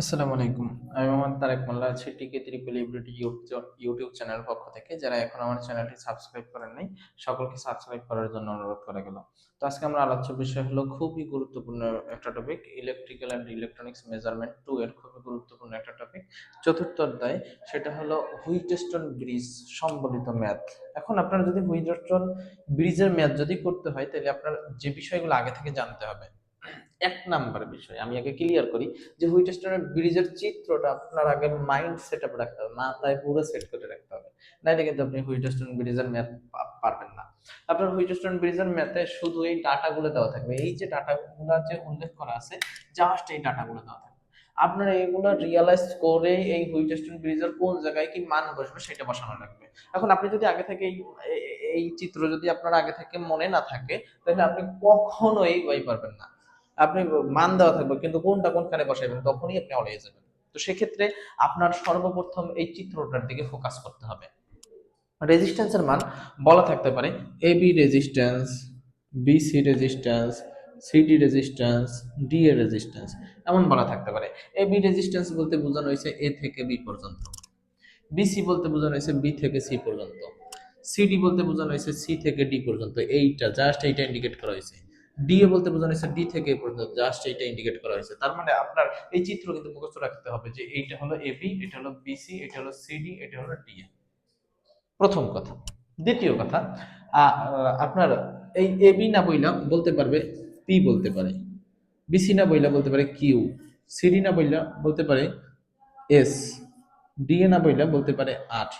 আসসালামু আলাইকুম। আমি মোহাম্মদ তারেক মোল্লা আছি টিকে ত্রিপল ইউটিউব ইউটিউব চ্যানেল পক্ষ থেকে। যারা এখন আমার চ্যানেলটি সাবস্ক্রাইব করেন নাই, সকলকে সাবস্ক্রাইব করার জন্য অনুরোধ করা গেল। তো আজকে আমরা আলোচ্য বিষয় হলো খুবই গুরুত্বপূর্ণ একটা topic electrical and electronics measurement two এর খুবই গুরুত্বপূর্ণ একটা টপিক চতুর্থ অধ্যায়, সেটা হলো হুইটেস্টন ব্রিজ সম্বলিত ম্যাথ। এখন আপনার যদি হুইটেস্টন ব্রিজের ম্যাথ যদি করতে হয়, তাহলে আপনার যে বিষয়গুলো আগে থেকে জানতে হবে এক নাম্বার বিষয়, আমি আগে ক্লিয়ার করি যে হুইটেস্টনের ব্রিজের চিত্রটা আপনার আগে মাইন্ড সেট আপ রাখতে হবে, মাথায় পুরো সেট করে রাখতে হবে। নাইলে কিন্তু আপনি হুইট হুইটেস্টন ব্রিজের ম্যাথ পারবেন না। আপনার হুইট হুইটেস্টন ব্রিজের ম্যাথে শুধু এই ডাটাগুলো দেওয়া থাকবে। এই যে ডাটাগুলো যে উল্লেখ করা আছে জাস্ট এই ডাটাগুলো দেওয়া থাকবে। আপনারা এগুলো রিয়ালাইজ করে এই হুইট হুইটেস্টন ব্রিজের কোন জায়গায় কি মান বসবে সেটা বসানো লাগবে। এখন আপনি যদি আগে থেকে এই এই চিত্র যদি আপনার আগে থেকে মনে না থাকে, তাহলে আপনি কখনোই ওই পারবেন না। আপনি মান দেওয়া থাকবে, কিন্তু কোনটা কোনখানে বসাইবেন, তখনই আপনি অলিয়ে যাবেন। তো সেক্ষেত্রে আপনার সর্বপ্রথম এই চিত্রটার দিকে ফোকাস করতে হবে। রেজিস্ট্যান্সের মান বলা থাকতে পারে A B resistance BC resistance CD resistance D এর রেজিস্ট্যান্স এমন বলা থাকতে পারে। এ বি রেজিস্ট্যান্স বলতে বোঝানো হয়েছে এ থেকে বি পর্যন্ত। বিসি বলতে বোঝানো হয়েছে বি থেকে সি পর্যন্ত। সিডি বলতে বোঝানো হয়েছে সি থেকে ডি পর্যন্ত। এইটা জাস্ট এইটা ইন্ডিকেট করা হয়েছে। ডিএ বলতে বোঝানো হয়েছে ডি থেকে এ পর্যন্ত জাস্ট এইটা ইন্ডিকেট করা হয়েছে। তার মানে আপনার এই চিত্র কিন্তু মুখস্থ রাখতে হবে যে এইটা হলো এবি এটা হলো বিসি এটা হলো সিডি এটা হলো ডিএ প্রথম কথা। দ্বিতীয় কথা আপনার এই এবি না বইলা বলতে পারবে পি বলতে পারে। বিসি না বইলা বলতে পারে কিউ সিডি না বইলা বলতে পারে এস ডিএ না বইলা বলতে পারে আট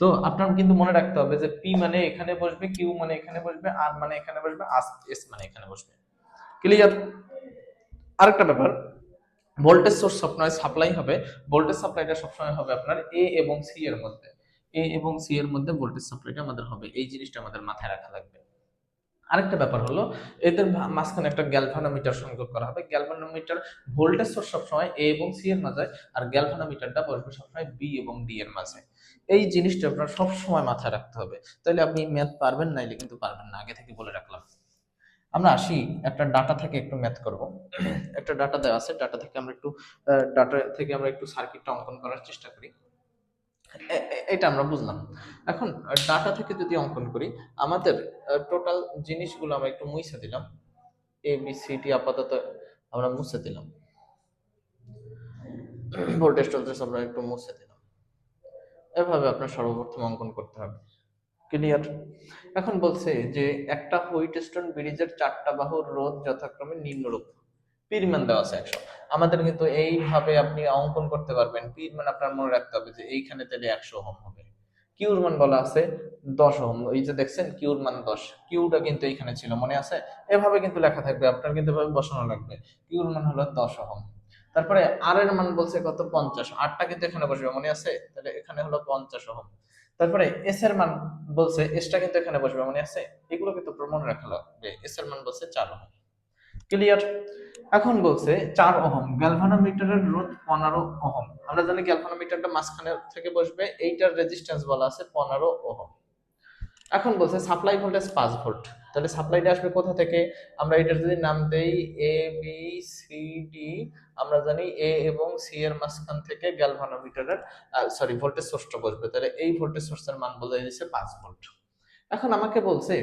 তো আপনার কিন্তু মনে রাখতে হবে যে পি মানে এখানে বসবে কিউ মানে এখানে বসবে আর মানে এখানে বসবে এস মানে এখানে বসবে। ক্লিয়ার আরেকটা ব্যাপার ভোল্টেজ সোর্স সবসময় সাপ্লাই হবে ভোল্টেজ সাপ্লাইটা সবসময় হবে আপনার এ এবং সি এর মধ্যে। এ এবং সি এর মধ্যে ভোল্টেজ সাপ্লাইটা আমাদের হবে। এই জিনিসটা আমাদের মাথায় রাখা লাগবে। আরেকটা ব্যাপার হলো, এদের মাঝখানে একটা গ্যালভানোমিটার সংযোগ করা হবে। গ্যালভানোমিটার ভোল্টেজ সোর্স সবসময় এ এবং সি এর মাঝে আর গ্যালভানোমিটারটা বসবে সবসময় বি এবং ডি এর মাঝে এই জিনিসটা আপনার সব সময় মাথায় রাখতে হবে। তাহলে আপনি ম্যাথ পারবেন নাইলে কিন্তু পারবেন না, আগে থেকে বলে রাখলাম। আমরা আসি, একটা ডাটা থেকে একটু ম্যাথ করব। একটা ডাটা দেওয়া আছে ডাটা থেকে আমরা একটু ডাটা থেকে আমরা একটু সার্কিটটা অঙ্কন করার চেষ্টা করি। এটা আমরা বুঝলাম। এখন ডাটা থেকে যদি অঙ্কন করি, আমাদের টোটাল জিনিসগুলো আমরা একটু মুছে দিলাম। এ বি সি ডি আপাতত আমরা মুছে দিলাম। ভোল্টেজ টোল্টেজ আমরা একটু মুছে দিলাম। এভাবে আপনার সর্বপ্রথম অঙ্কন করতে হবে। ক্লিয়ার এখন বলছে যে একটা হুইটস্টোন ব্রিজের চারটা বাহুর রোধ যথাক্রমে নিম্নরূপ। পিরমান দেওয়া আছে একশো। আমাদের কিন্তু এইভাবে আপনি অঙ্কন করতে পারবেন। পিরমান আপনার মনে রাখতে হবে যে এইখানে তাহলে একশো ওহম হবে। কিউর মান বলা আছে দশ ওহম। এই যে দেখছেন, কিউর মান দশ। কিউটা কিন্তু এখানে ছিল, মনে আছে? এভাবে কিন্তু লেখা থাকবে, আপনার কিন্তু এভাবে বসানো লাগবে। কিউর মান হলো দশ ওহম। তারপরে আর এর মান বলছে কত? পঞ্চাশ। আটটা কিন্তু এখানে বসবে, মনে আছে? তাহলে এখানে হলো পঞ্চাশ ওহম। তারপরে এস এর মান বলছে এসটা কিন্তু এখানে বসবে, মনে আছে? এগুলো কিন্তু প্রমাণ রাখা লাগবে। এস এর মান বলছে চার ওহম। ক্লিয়ার এখন বলছে চার ওহম গ্যালভানোমিটারের রোধ পনেরো ওহম। আমরা জানি গ্যালভানোমিটারটা মাঝখানে থেকে বসবে, এইটার রেজিস্ট্যান্স বলা আছে পনেরো ওহম। এখন বলছে সাপ্লাই ভোল্টেজ পাঁচ ভোল্ট তাহলে সাপ্লাইটা আসবে কোথা থেকে? আমরা এটার যদি নাম দেই এ বি সি ডি আমরা জানি এ এবং সি এর মাঝখান থেকে গ্যালভানোমিটারের সরি ভোল্টেজ সোর্সটা বসবে। তাহলে এই ভোল্টেজ সোর্সের মান বলে দিচ্ছে পাঁচ ভোল্ট এখন আমাকে বলছে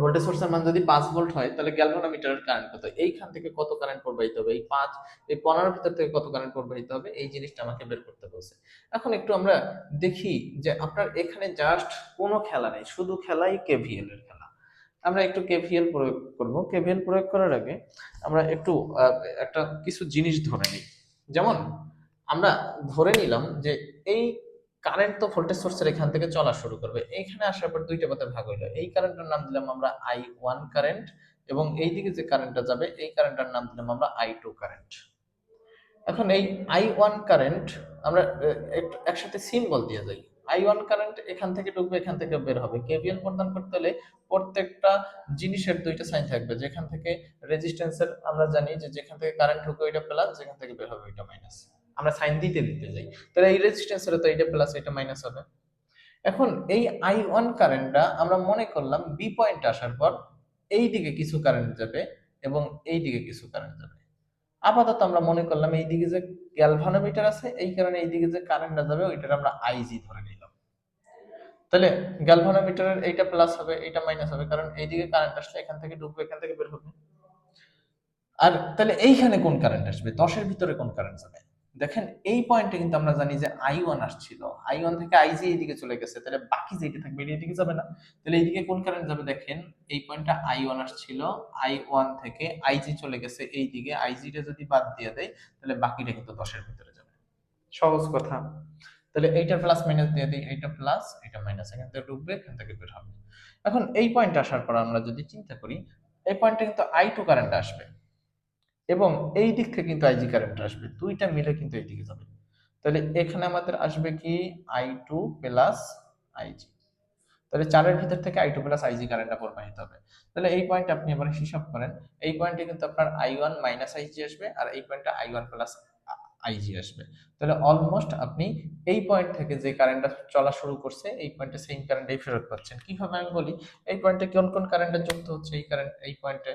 ভোল্টেজ সোর্সের মান যদি পাঁচ ভোল্ট হয়, তাহলে গ্যালভানোমিটারের কারেন্ট কত? এইখান থেকে কত কারেন্ট প্রবাহিত হবে? এই পাঁচ, এই পনেরোর ভিতর থেকে কত কারেন্ট প্রবাহিত হবে? এই জিনিসটা আমাকে বের করতে বলছে। এখন একটু আমরা দেখি যে আপনার এখানে জাস্ট কোনো খেলা নেই, শুধু খেলাই কেভিএল এর খেলা। আমরা একটু কেভিএল প্রয়োগ করব। কেভিএল প্রয়োগ করার আগে আমরা একটু একটা কিছু জিনিস ধরে নিই। যেমন, আমরা ধরে নিলাম যে এই কারেন্ট তো ভোল্টেজ সোর্সের এখান থেকে চলা শুরু করবে। এইখানে আসার পর দুইটা পথে ভাগ হইল। এই কারেন্টের নাম দিলাম আমরা আই ওয়ান কারেন্ট এবং এই দিকে যে কারেন্টটা যাবে, এই কারেন্টের নাম দিলাম আমরা আই টু কারেন্ট এখন এই আই ওয়ান কারেন্ট আমরা একসাথে সিম্বল দিয়ে যাই। আই ওয়ান কারেন্ট এখান থেকে ঢুকবে, এখান থেকে বের হবে। কেভিএল প্রদান করতে হলে প্রত্যেকটা জিনিসের দুইটা সাইন থাকবে। যেখান থেকে রেজিস্ট্যান্সের আমরা জানি যে যেখান থেকে কারেন্ট ঢুকবে ওইটা প্লাস যেখান থেকে বের হবে ওইটা মাইনাস আমরা সাইন দিতে দিতে যাই। তাহলে এই রেজিস্ট্যান্সের তো এটা প্লাস এটা মাইনাস হবে। এখন এই আই ওয়ান কারেন্টটা আমরা মনে করলাম বি পয়েন্ট আসার পর এই দিকে কিছু কারেন্ট যাবে এবং এই দিকে কিছু কারেন্ট যাবে। আপাতত আমরা মনে করলাম এইদিকে যে গ্যালভানোমিটার আছে, এই কারণে এইদিকে যে কারেন্টটা যাবে, ওইটার আমরা আইজি ধরে নিলাম। তাহলে গ্যালভানোমিটারের এইটা প্লাস হবে, এইটা মাইনাস হবে, কারণ এইদিকে কারেন্ট আসলে এখান থেকে ঢুকবে, এখান থেকে বের হবে। আর তাহলে এইখানে কোন কারেন্ট আসবে? দশের ভিতরে কোন কারেন্ট যাবে? দেখেন, এই পয়েন্টে কিন্তু আমরা জানি যে আই ওয়ান আসছিল। আই ওয়ান থেকে আইজি এইদিকে চলে গেছে, তাহলে বাকি যেটা থাকবে, এটা এদিকে যাবে না। তাহলে এইদিকে কোন কারেন্ট যাবে? দেখেন, এই পয়েন্টটা আই ওয়ান আসছিল আই ওয়ান থেকে আইজি চলে গেছে এই এইদিকে আইজিটা যদি বাদ দিয়ে দেয়, তাহলে বাকিটা কিন্তু দশের ভিতরে যাবে। সহজ কথা। তাহলে এইটা প্লাস মাইনাস দিয়ে দিই, এইটা প্লাস এটা মাইনাস এখান থেকে ঢুকবে এখান থেকে বের হবে। এখন এই পয়েন্ট আসার পর আমরা যদি চিন্তা করি, এই পয়েন্টে কিন্তু আই টু কারেন্ট আসবে। এবং এই দিক থেকে কিন্তু আইজি কারেন্ট আসবে। দুইটা মিলে কিন্তু এইদিকে যাবে। তাহলে এখানে আমাদের আসবে কি? আই টু প্লাস আইজি তাহলে চারের ভিতর থেকে আই টু প্লাস আইজি কারেন্টটা প্রবাহিত হবে। তাহলে এই পয়েন্ট আপনি এবার হিসাব করেন। এই পয়েন্টে কিন্তু আপনার আই ওয়ান মাইনাস আইজি আসবে আর এই পয়েন্টে আই ওয়ান প্লাস আইজি আসবে। তাহলে অলমোস্ট আপনি এই পয়েন্ট থেকে যে কারেন্টটা চলা শুরু করছে, এই পয়েন্টে সেম কারেন্টই ফেরত পাচ্ছেন। কীভাবে আমি বলি? এই পয়েন্টে কোন কোন কারেন্টে যুক্ত হচ্ছে, এই কারেন্ট এই পয়েন্টে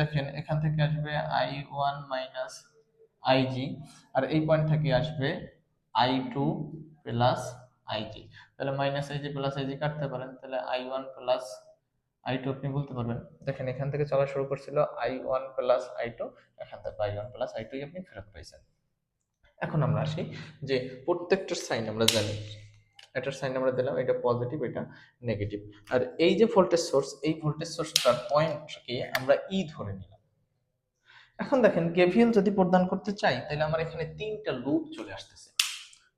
দেখেন, এখান থেকে আসবে আই ওয়ান মাইনাস আইজি আর এই পয়েন্ট থেকে আসবে আই টু প্লাস আইজি তাহলে মাইনাস আইজি প্লাস আইজি কাটতে পারেন, তাহলে I one plus I two আপনি বলতে পারবেন। দেখেন, এখান থেকে চলা শুরু করছিল I one plus I two এখান থেকে I one plus I two আপনি ফেরত পাইছেন। এখন আমরা আসি যে প্রত্যেকটার সাইন আমরা জানি। এটার সাইন আমরা দিলাম, এটা পজিটিভ এটা নেগেটিভ আর এই যে ভোল্টেজ সোর্স এই ভোল্টেজ সোর্সটার পয়েন্টকে আমরা ই ধরে নিলাম। এখন দেখেন কেভিএল যদি প্রদান করতে চাই, তাহলে আমার এখানে তিনটা লুপ চলে আসতেছে।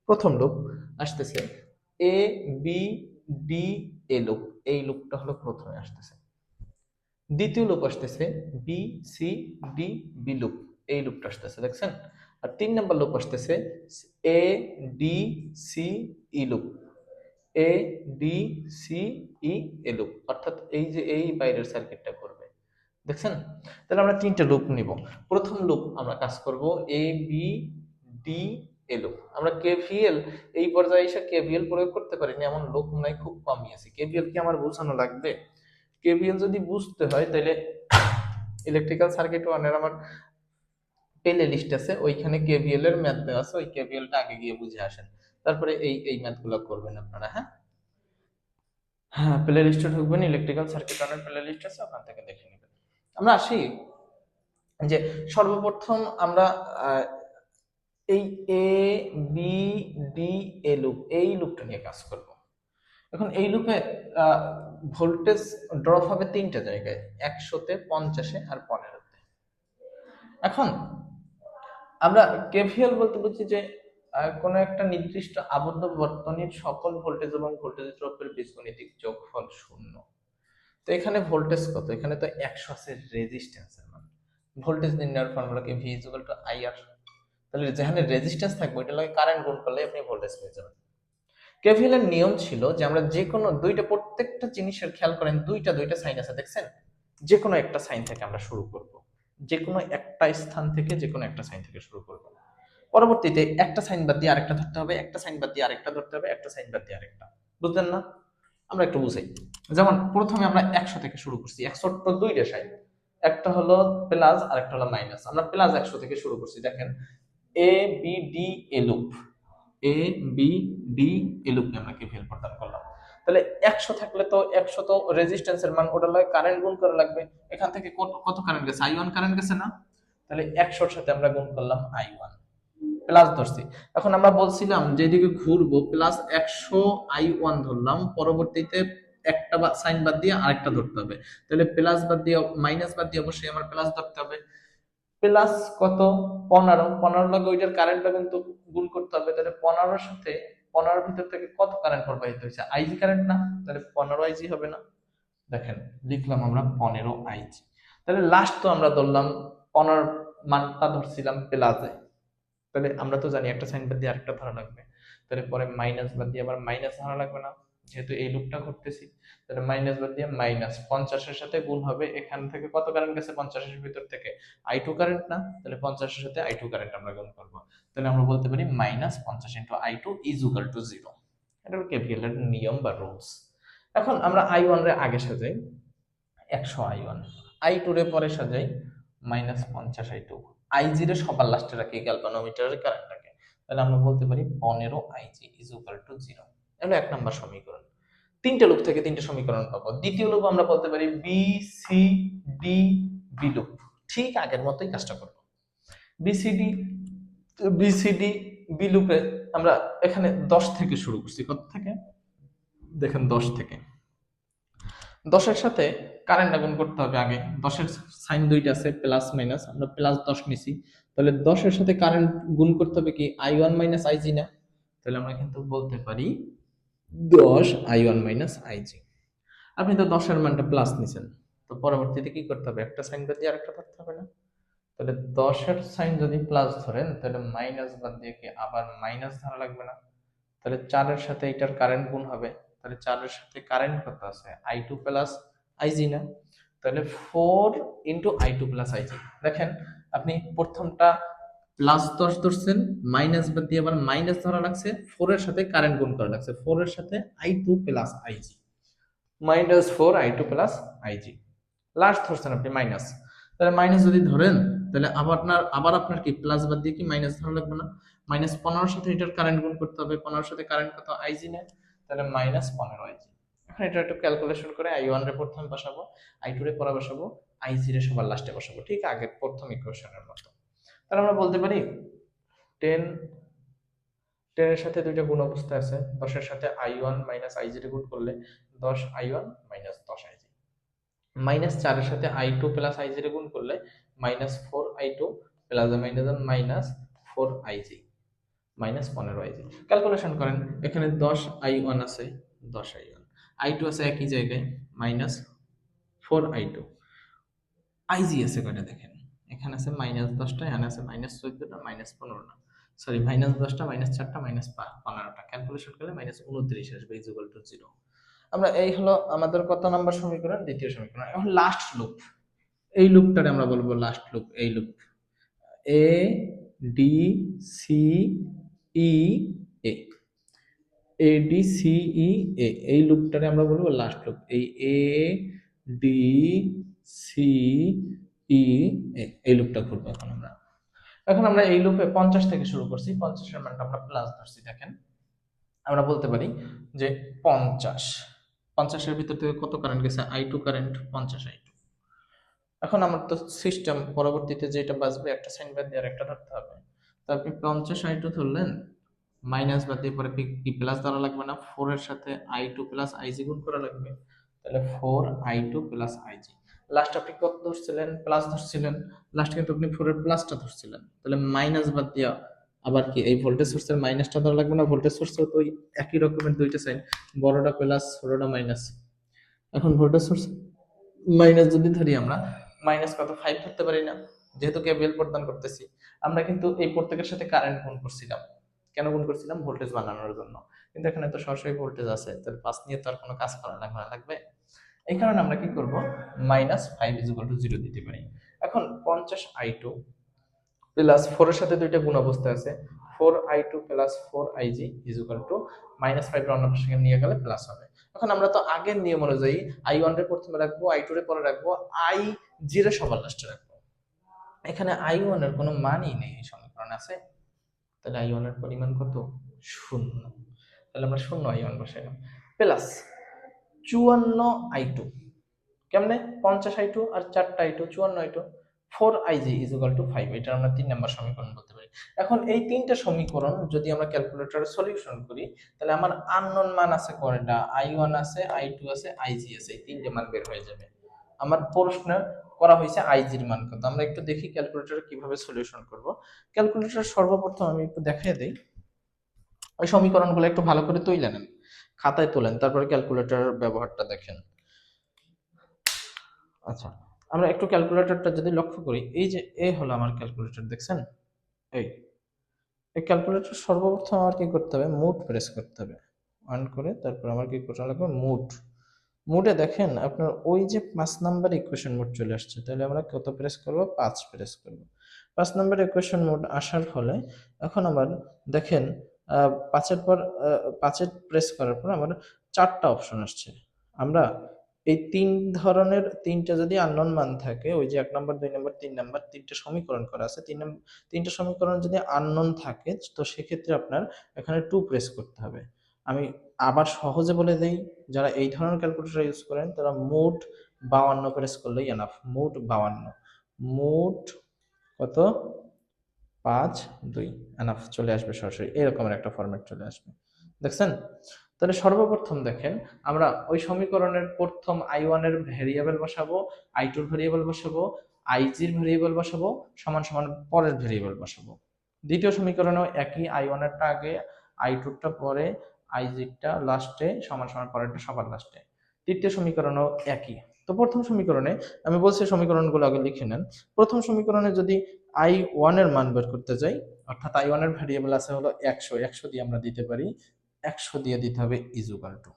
প্রথম লুপ আসতেছে A B D A loop এই লুপটা হলো প্রথমে আসতেছে। দ্বিতীয় লুপ আসতেছে B C D B loop এই লুপটা আসতেছে, দেখছেন? আর তিন নম্বর লুপ আসতেছে A D C E loop A D C E A loop অর্থাৎ এই যে এই বাইরের সার্কিটটা করবে। দেখছেন? তাহলে আমরা তিনটা লুপ নিব। প্রথম লুপ আমরা কাজ করব A B D A loop আমরা কেভিএল এই পর্যায়ে এসে কেভিএল প্রয়োগ করতে পারিনি, এমন লোক নাই, খুব কমই আছে। কেভিএল কি আমার বোঝানো লাগবে? কেভিএল যদি বুঝতে হয়, তাহলে ইলেকট্রিক্যাল সার্কিট ওয়ানের আমার প্লে লিস্ট আছে, ওইখানে কেভিএল এর ম্যাথ দেওয়া আছে, ওই কেভিএলটা আগে গিয়ে বুঝে আসেন। তারপরে এই এই ম্যাথগুলো করবেন আপনারা হ্যাঁ? হ্যাঁ প্লে লিস্টে ঢুকবেন ইলেকট্রিক্যাল সার্কিট ওয়ানের প্লে লিস্ট আছে ওখান থেকে দেখে নেবেন। আমরা আসি যে সর্বপ্রথম আমরা এই A B D A loop এই লুপটা নিয়ে কাজ করব। এখন এই লুপে ভোল্টেজ ড্রপ হবে তিনটা জায়গায় একশোতে পঞ্চাশে আর পনেরোতে। এখন আমরা কেভিএল বলতে বুঝছি যে কোন একটা নির্দিষ্ট আবদ্ধ বর্তনীর সকল ভোল্টেজ এবং ভোল্টেজ ড্রপের বীজগণিতিক যোগফল শূন্য। তো এখানে ভোল্টেজ কত? এখানে তো একশো আছে রেজিস্ট্যান্সের মান। ভোল্টেজ নির্ণয়ের ফর্মুলা কি? ভি ইকুয়াল টু আইআর তাহলে যেখানে রেজিস্ট্যান্স থাকবে, ওইটা লাগে কারেন্ট গুণ করলে আপনি ভোল্টেজ পেয়ে যাবেন। কেভিএল এর নিয়ম ছিল যে আমরা যে কোনো দুইটা প্রত্যেকটা জিনিসের খেয়াল করেন, দুইটা দুইটা সাইন আছে, দেখছেন? যে কোনো একটা সাইন থেকে আমরা শুরু করব। যে কোনো একটা স্থান থেকে যে কোনো একটা সাইন থেকে শুরু করব। পরবর্তীতে একটা সাইন বাদ দিয়ে আরেকটা ধরতে হবে, একটা সাইন বাদ দিয়ে আরেকটা ধরতে হবে, একটা সাইন বাদ দিয়ে আরেকটা। বুঝলেন না? আমরা একটু বুঝাই। যেমন প্রথমে আমরা একশো থেকে শুরু করছি। একশো তো দুইটা সাইন একটা হলো প্লাস আর একটা হলো মাইনাস আমরা প্লাস একশো থেকে শুরু করছি। দেখেন A B D A loop A B D A আমরা কেভিএল প্রদান করলাম? তাহলে একশো থাকলে তো একশো তো রেজিস্ট্যান্সের মান ওটা লাগে কারেন্ট গুণ করা লাগবে। এখান থেকে কত কারেন্ট গেছে? আই ওয়ান কারেন্ট গেছে না? তাহলে একশোর সাথে আমরা গুণ করলাম আই ওয়ান প্লাস ধরছি। এখন আমরা বলছিলাম যেদিকে ঘুরবো প্লাস একশো আই ওয়ান ধরলাম, পরবর্তীতে একটা সাইন বাদ দিয়ে আরেকটা ধরতে হবে। তাহলে প্লাস বাদ দিয়ে মাইনাস বাদ দিয়ে অবশ্যই আমার প্লাস ধরতে হবে। প্লাস কত? পনেরো। পনেরো লাগে ওইটার কারেন্টটা কিন্তু গুণ করতে হবে। তাহলে পনেরোর সাথে, পনেরোর ভিতর থেকে কত কারেন্ট প্রবাহিত হয়েছে? আইজি কারেন্ট না? তাহলে পনেরো আইজি হবে না। দেখেন, লিখলাম আমরা পনেরো আইজি তাহলে লাস্ট তো আমরা ধরলাম, পনেরো মানটা ধরছিলাম প্লাসে তাহলে আমরা তো জানি একটা সাইন বাদ দিয়ে আরেকটা ধরা লাগবে। তাহলে পরে মাইনাস বাদ দিয়ে আবার মাইনাস ধরা লাগবে না। যেহেতু এই লুপটা করতেছি তাহলে মাইনাস বাদ দিয়ে মাইনাস পঞ্চাশের সাথে গুণ হবে এখান থেকে কত কারেন্ট গেছে? পঞ্চাশের ভিতর থেকে আই টু কারেন্ট না? তাহলে পঞ্চাশের সাথে আই টু কারেন্ট আমরা গুণ করব। তাহলে আমরা বলতে পারি মাইনাস পঞ্চাশ into I two is equal to zero এটা কেভিএল এর নিয়ম বা রুলস এখন আমরা আই ওয়ান রে আগে সাজাই। একশো আই ওয়ান আই টু রে পরে সাজাই মাইনাস পঞ্চাশ আই টু আইজি রে সবার লাস্টে রাখি গ্যালভানোমিটারের কারেন্টটাকে তাহলে আমরা বলতে পারি পনেরো IG is equal to zero এগুলো এক নম্বর সমীকরণ। তিনটে লুপ থেকে তিনটে সমীকরণ পাবো। দ্বিতীয় লুপ আমরা বলতে পারি B C D B loop ঠিক আগের মতোই কাজটা করব। বিসিডি বিসিডি বি লুপে আমরা এখানে দশ থেকে শুরু করছি। কত থেকে? দেখেন দশ থেকে। দশের সাথে কারেন্ট আগুন করতে হবে আগে। দশের সাইন দুইটা আছে প্লাস মাইনাস আমরা প্লাস দশ নিছি। তাহলে দশের সাথে কারেন্ট গুণ করতে হবে কি? আই ওয়ান মাইনাস আইজি না? তাহলে আমরা কিন্তু বলতে পারি দশ আই ওয়ান মাইনাস আইজি আপনি তো দশের মানটা প্লাস নিছেন। তো পরবর্তীতে কি করতে হবে? একটা সাইন বাদ দিয়ে আরেকটা ধরতে হবে না? তাহলে দশের সাইন যদি প্লাস ধরেন, তাহলে মাইনাস বাদ দিয়ে কি আবার মাইনাস ধরা লাগবে না? তাহলে চারের সাথে এটার কারেন্ট গুণ হবে। তাহলে চারের সাথে কারেন্ট কত আছে? আই টু প্লাস আইজি না? তাহলে four into I two plus IG দেখেন, আপনি প্রথমটা প্লাস দশ ধরছেন মাইনাস বাদ দিয়ে আবার মাইনাস ধরা লাগছে ফোর এর সাথে কারেন্ট গুণ করা লাগছে ফোর এর সাথে I two plus IG minus four I two plus IG last ধরছেন আপনি মাইনাস তাহলে মাইনাস যদি ধরেন, তাহলে আবার আপনার আবার আপনার কি প্লাস বাদ দিয়ে কি মাইনাস ধরা লাগবে না? মাইনাস পনেরোর সাথে এটার কারেন্ট গুণ করতে হবে, পনেরোর সাথে কারেন্ট কত? আইজি নেয় তাহলে মাইনাস পনেরো আইজি এখন এটা একটু ক্যালকুলেশন করে আই ওয়ান রে প্রথমে বসাবো আই টু রে পরে বসাবো আই রে সবার লাস্টে বসাবো, ঠিক আগের প্রথম ইকুয়েশনের মতো। তাহলে আমরা বলতে পারি টেন টেনের সাথে দুইটা গুণ অবস্থা আছে দশের সাথে I one minus I G রে গুণ করলে দশ আই ওয়ান মাইনাস দশ আই জি মাইনাস চারের সাথে I two plus I G রে গুণ করলে minus four I two plus minus minus four I G minus পনেরো আই জি ক্যালকুলেশন করেন, এখানে দশ আই ওয়ান আছে, দশ আই ওয়ান আই টু আছে একই জায়গায় minus four I two I G আছে কয়টা দেখেন? এখানে আছে মাইনাস দশটা, এখানে আছে মাইনাস চোদ্দটা মাইনাস পনেরোটা। সরি মাইনাস দশটা মাইনাস চারটা মাইনাস পনেরোটা। ক্যালকুলেশন করলে মাইনাস উনত্রিশ আসবে ইজুগাল টু জিরো আমরা এই হলো আমাদের কত নাম্বার সমীকরণ? দ্বিতীয় সমীকরণ। এখন লাস্ট লুপ এই লুপটারে আমরা বলব লাস্ট লুপ এই loop A D C E A A D C E A এই লুপটারে আমরা বলব লাস্ট লুপ এই এ ডি সি ই এ এই লুপটা করব এখন আমরা। এখন আমরা এই লুপে পঞ্চাশ থেকে শুরু করছি। পঞ্চাশের মানটা আমরা প্লাস ধরছি, দেখেন। আমরা বলতে পারি যে পঞ্চাশ। পঞ্চাশের ভিতর থেকে কত কারেন্ট গেছে? আই টু কারেন্ট পঞ্চাশ আই টু এখন আমার তো সিস্টেম পরবর্তীতে যেটা বাজবে একটা সাইন বাদ দিয়ে একটা ধরতে হবে। তো আপনি পঞ্চাশ আই টু ধরলেন মাইনাস বাদ দিয়ে পরে কি প্লাস ধরা লাগবে না? ফোর এর সাথে আই টু প্লাস আইজি গুণ করা লাগবে। তাহলে four I two plus IG last আপনি কত ধরছিলেন? প্লাস ধরছিলেন। লাস্ট কিন্তু আপনি ফোর এর প্লাসটা ধরছিলেন। তাহলে মাইনাস বাদ দিয়া আবার কি এই ভোল্টেজ সোর্সের মাইনাসটা ধরা লাগবে না? ভোল্টেজ সোর্সের তো একই রকমের দুইটা সাইন বড়টা প্লাস ছোটটা মাইনাস এখন ভোল্টেজ সোর্স মাইনাস যদি ধরি আমরা মাইনাস কত? ফাইভ ধরতে পারি না। যেহেতু কেবিএল প্রদান করতেছি। আমরা কিন্তু এই প্রত্যেকের সাথে কারেন্ট গুণ করছিলাম। কেন গুণ করছিলাম? ভোল্টেজ বানানোর জন্য। কিন্তু এখানে তো সরাসরি ভোল্টেজ আছে তাহলে পাঁচ নিয়ে তো আর কোনো কাজ করা লাগবে লাগবে? এই কারণে আমরা কি করব? Minus five is to zero দিতে পারি। এখন পঞ্চাশ আই টু প্লাস ফোরের সাথে দুইটা গুণ অবস্থা আছে। Four I two plus four I G is to minus five অন্য পাশে নিয়ে গেলে প্লাস হবে। এখন আমরা তো আগের নিয়ম অনুযায়ী আই ওয়ান রে প্রথমে রাখব আই টু রে পরে রাখব আই জি রে সবার লাস্টে রাখব। এখানে আই ওয়ানের কোনো মানই নেই সমীকরণ আছে। তাহলে ওয়ান পরিমাণ কত? শূন্য। তাহলে আমরা শূন্য আই ওয়ান বসাইলাম প্লাস চুয়ান্ন আই টু কেমনে? পঞ্চাশ আই টু আর চারটা আই টু চুয়ান্ন I two four I G is equal to five এটা আমরা তিন নম্বর সমীকরণ বলতে পারি। এখন এই তিনটা সমীকরণ যদি আমরা ক্যালকুলেটরে সলিউশন করি, তাহলে আমার আননোন মান আছে কয়টা? আই ওয়ান আছে আই টু আছে আই জি আছে, এই তিনটে মান বের হয়ে যাবে। আমার প্রশ্ন করা হয়েছে আইজির মান কত? আমরা একটু দেখি ক্যালকুলেটরে কীভাবে সলিউশন করব। ক্যালকুলেটর সর্বপ্রথম আমি একটু দেখিয়ে দিই। ওই সমীকরণগুলো একটু ভালো করে তুলে নেন। খাতায় তোলেন, তারপরে ক্যালকুলেটর ব্যবহারটা দেখেন। আচ্ছা আমরা একটু ক্যালকুলেটরটা যদি লক্ষ্য করি, এই যে এ হলো আমার ক্যালকুলেটর দেখছেন? এই এই ক্যালকুলেটর সর্বপ্রথম আমার কি করতে হবে? মুড প্রেস করতে হবে। অন করে, তারপর আমার কি করতে লাগবে মুড মুডে দেখেন আপনার ওই যে পাঁচ নাম্বার ইকুয়েশন মোড চলে আসছে, তাহলে আমরা কত প্রেস করব? পাঁচ প্রেস করব। পাঁচ নাম্বার ইকুয়েশন মোড আসার ফলে এখন আবার দেখেন পাঁচের পর পাঁচের প্রেস করার পর আমার চারটা অপশন আসছে। আমরা এই তিন ধরনের তিনটা যদি আননোন মান থাকে, ওই যে এক নম্বর, দুই নম্বর, তিন নম্বর, তিনটা সমীকরণ করা আছে, তিন তিনটা সমীকরণ যদি আননোন থাকে, তো সেক্ষেত্রে আপনার এখানে টু প্রেস করতে হবে। আমি আবার সহজে বলে দেই, যারা এই ধরনের ক্যালকুলেটর ইউজ করেন, তারা মোট বাউান্ন প্রেস করলেই এনাফ মোট বাউান্ন মোট কত? পাঁচ, দুই। এনাফ চলে আসবে সরাসরি। এরকমের একটা ফরম্যাট চলে আসবে। দেখছেন? তাহলে সর্বপ্রথম দেখেন, আমরা ওই সমীকরণের প্রথম আই ওয়ানের ভেরিয়েবল বসাবো আই টুর ভেরিয়েবল বসাবো আই জির ভেরিয়েবল বসাবো, সমান সমান পরের ভেরিয়েবল বসাবো। দ্বিতীয় সমীকরণেও একই আই ওয়ানেরটা আগে আই টুরটা পরে আই জিরটা লাস্টে সমান সমান পরেরটা সবার লাস্টে তৃতীয় সমীকরণও একই। তো প্রথম সমীকরণে আমি বলছি সমীকরণগুলো আগে লিখে নেন। প্রথম সমীকরণে যদি আই ওয়ানের মান বের করতে যাই, অর্থাৎ আই ওয়ানের ভ্যারিয়েবল আছে হলো একশো একশো দিয়ে আমরা দিতে পারি, একশো দিয়ে দিতে হবে ইজুকাল টু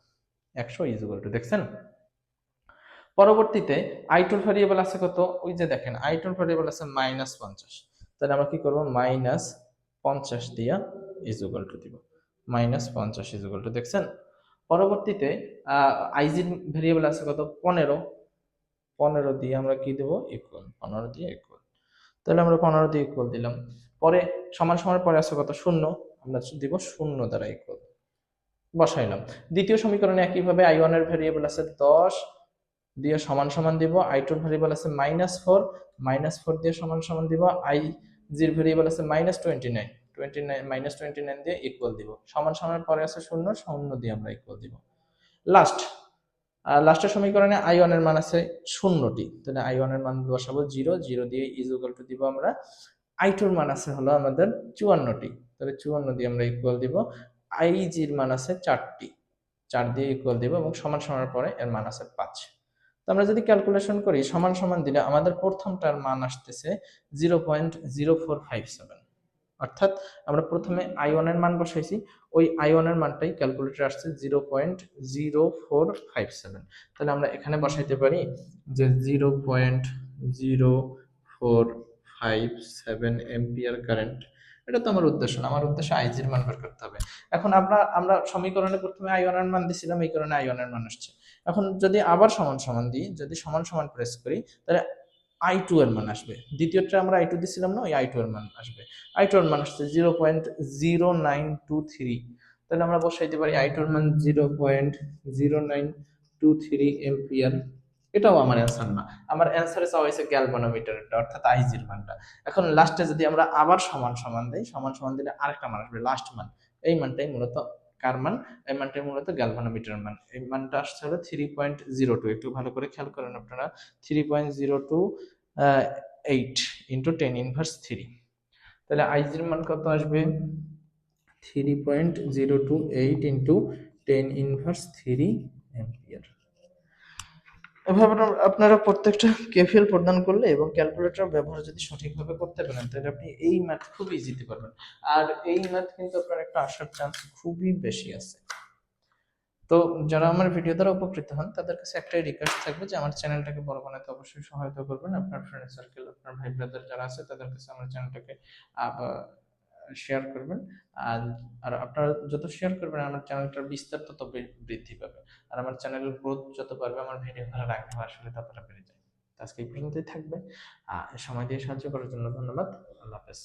একশো ইজুকাল টু দেখছেন? পরবর্তীতে আই টুর ভ্যারিয়েবল আছে কত? ওই যে দেখেন আই টুর ভ্যারিয়েবল আছে মাইনাস পঞ্চাশ। তাহলে আমরা কি করব? মাইনাস পঞ্চাশ দিয়া ইজুকাল টু দিব। মাইনাস পঞ্চাশ ইজুকাল টু দেখছেন? পরবর্তীতে আইজির ভেরিয়েবল আছে কত? পনেরো। পনেরো দিয়ে আমরা কি দেবো? ইকুয়াল পনেরো দিয়ে ইকুয়াল তাহলে আমরা পনেরো দিয়ে ইকুয়াল দিলাম। পরে, সমান সমান পরে আছে কত? শূন্য। আমরা দিব শূন্য দ্বারা ইকুয়াল বসাইলাম দ্বিতীয় সমীকরণে একইভাবে আই ওয়ানের ভেরিয়েবল আছে দশ। দিয়ে সমান সমান দিব আই টুর ভেরিয়েবল আছে মাইনাস ফোর মাইনাস ফোর দিয়ে সমান সমান দিব আই জির ভেরিয়েবল আছে minus twenty nine twenty nine minus twenty nine দিয়ে ইকুয়াল দিব। সমান সমান পরে আছে শূন্য শূন্য দিয়ে আমরা ইকুয়াল দিব। লাস্ট লাস্টের সমীকরণে আই ওয়ানের মান আছে শূন্যটি। তাহলে আই ওয়ানের মান বসাবো জিরো জিরো দিয়ে ইজুকাল টু দিব আমরা। আই টুর মান আছে হলো আমাদের চুয়ান্নটি। তাহলে চুয়ান্ন দিয়ে আমরা ইকুয়াল দিব। আই জির মান আছে চারটি। চার দিয়ে ইকুয়াল দিব এবং সমান সমান পরে এর মান আছে পাঁচ। তো আমরা যদি ক্যালকুলেশন করি, সমান সমান দিলে আমাদের প্রথমটার মান আসতেছে zero point zero four five seven অর্থাৎ আমরা প্রথমে আই ওয়ানের মান বসাইছি, ওই আই ওয়ানের মানটাই ক্যালকুলেটর আসছে zero point zero four five seven তাহলে আমরা এখানে বসাইতে পারি যে zero point zero four five seven ampere current এটা তো আমার উদ্দেশ্য না, আমার উদ্দেশ্য আইজির মান বের করতে হবে। এখন আমরা আমরা সমীকরণে প্রথমে আই ওয়ানের মান দিছিলাম, এই কারণে আই ওয়ানের মান আসছে। এখন যদি আবার সমান সমান দিই, যদি সমান সমান প্রেস করি, তাহলে আই টু এর মান আসবে। দ্বিতীয়টা আমরা আই টু দিছিলাম না, ওই আই টু এর মান আসবে। আই টু এর মান আসছে zero point zero nine two three তাহলে আমরা বসাইতে পারি আই টু এর মান zero point zero nine two three ampere এটাও আমার অ্যান্সার না। আমার অ্যান্সারে চাওয়া হয়েছে গ্যালভানোমিটারটা অর্থাৎ আইজির মানটা। এখন লাস্টে যদি আমরা আবার সমান সমান দিই সমান সমান দিলে আরেকটা মান আসবে লাস্ট মান। এই মানটাই মূলত কার মান এই মানটা মূলত গ্যালভানোমিটার মান। এই মানটা আসছে হলো থ্রি পয়েন্ট জিরো টু একটু ভালো করে খেয়াল করেন আপনারা। Three point zero two eight into ten inverse three তাহলে আইজির মান কত আসবে? Three point zero two eight into ten inverse three ampere এভাবে আপনারা প্রত্যেকটা কেফিএল প্রদান করলে এবং ক্যালকুলেটর ব্যবহার যদি সঠিকভাবে করতে পারেন, তাহলে আপনি এই ম্যাথ খুব ইজিতে পারবেন। আর এই ম্যাথ কিন্তু আপনার একটা আসার চান্স খুবই বেশি আছে। তো যারা আমার ভিডিও দ্বারা উপকৃত হন, তাদের কাছে একটাই রিকোয়েস্ট থাকবে যে আমার চ্যানেলটাকে বড় বানাতে অবশ্যই সহায়তা করবেন। আপনার ফ্রেন্ড সার্কেল আপনার ভাই ব্রাদার যারা আছে, তাদের কাছে আমার চ্যানেলটাকে শেয়ার করবেন। আর আর আপনারা যত শেয়ার করবেন, আমার চ্যানেলটার বিস্তার তত বৃদ্ধি পাবে। আর আমার চ্যানেলের গ্রোথ যত পারবে আমার ভিডিও ভালো রাখবে আসলে ততটা বেড়ে যায়। আজকে এই থাকবে। আর সময় দিয়ে সাহায্য করার জন্য ধন্যবাদ। আল্লাহ হাফেজ।